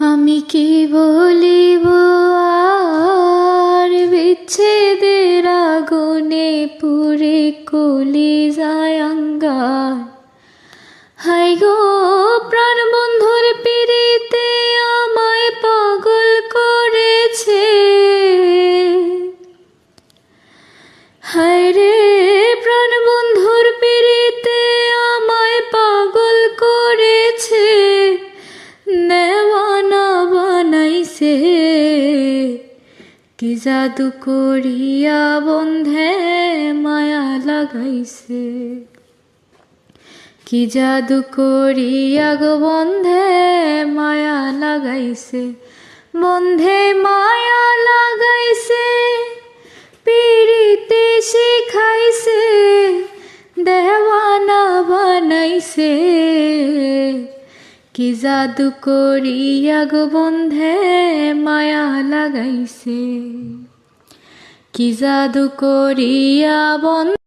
আমি কি বলিব? আর বিচ্ছেদের আগুনে পুরে কলি যায় আঙ্গার হাই গো প্রাণ বন্ধুর পিড়িতে আমায় পাগল করেছে। হায় রে প্রাণ বন্ধুর পিড়িতে আমায় পাগল করেছে। নেওয়ানা বানাইছে কি জাদু করিয়া বন্ধে মায়া লাগাইছে। কি জাদু করিয়া গো বন্ধে মায়া লাগাইছে। বন্ধে মায়া লাগাইছে, পিড়িতে শিখাইছে, দেওয়ানা বানাইছে। কি জাদু করিয়া গো বন্ধে মায়া লাগাইছে? কি জাদু করিয়া বন্ধ